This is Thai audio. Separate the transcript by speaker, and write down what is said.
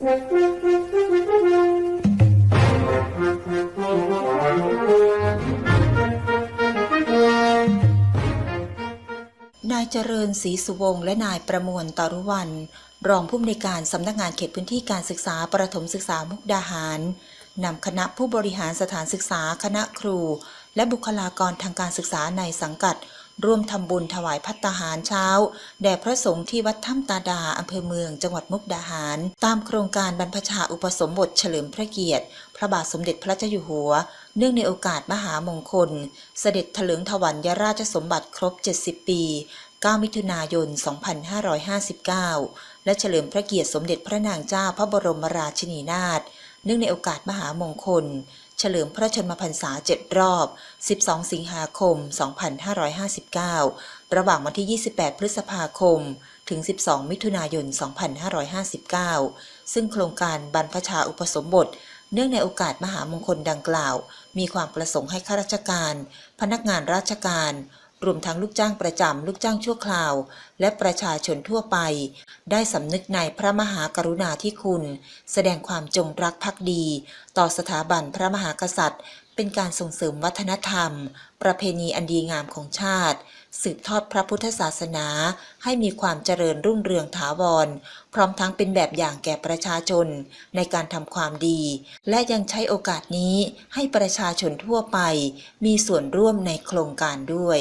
Speaker 1: นายเจริญศรีสุวงศ์และนายประมวลตารุวัน รองผู้อำนวยการสำนักงานเขตพื้นที่การศึกษาประถมศึกษามุกดาหารนำคณะผู้บริหารสถานศึกษาคณะครู และบุคลากรทางการศึกษาในสังกัด ร่วมทำบุญถวายพัตตาหารเช้า แด่พระสงฆ์ที่วัดถ้ำตาดาอำเภอเมืองจังหวัดมุกดาหาร ตามโครงการบรรพชาอุปสมบทเฉลิมพระเกียรติ พระบาทสมเด็จพระเจ้าอยู่หัว เนื่องในโอกาสมหามงคล เสด็จถลิงถวัลยราชสมบัติครบ 70 ปี 9 มิถุนายน 2559 และเฉลิมพระเกียรติสมเด็จพระนางเจ้าพระบรมราชินีนาถ เนื่องในโอกาสมหามงคล เฉลิมพระชนมพรรษา 7 รอบ 12 สิงหาคม 2559 ระหว่างวันที่ 28 พฤษภาคม ถึง 12 มิถุนายน 2559 ซึ่งโครงการบรรพชาอุปสมบทเนื่องในโอกาสมหามงคลดังกล่าว มีความประสงค์ให้ข้าราชการ พนักงานราชการ รวมทั้งลูกจ้างประจำลูกจ้างชั่วคราว และประชาชนทั่วไป ได้สำนึกในพระมหากรุณาธิคุณ แสดงความจงรักภักดี ต่อสถาบันพระมหากษัตริย์ เป็นการส่งเสริมวัฒนธรรม ประเพณีอันดีงามของชาติ สืบทอดพระพุทธศาสนา ให้มีความเจริญรุ่งเรืองถาวร พร้อมทั้งเป็นแบบอย่างแก่ประชาชน ในการทำความดี และยังใช้โอกาสนี้ให้ประชาชนทั่วไป มีส่วนร่วมในโครงการด้วย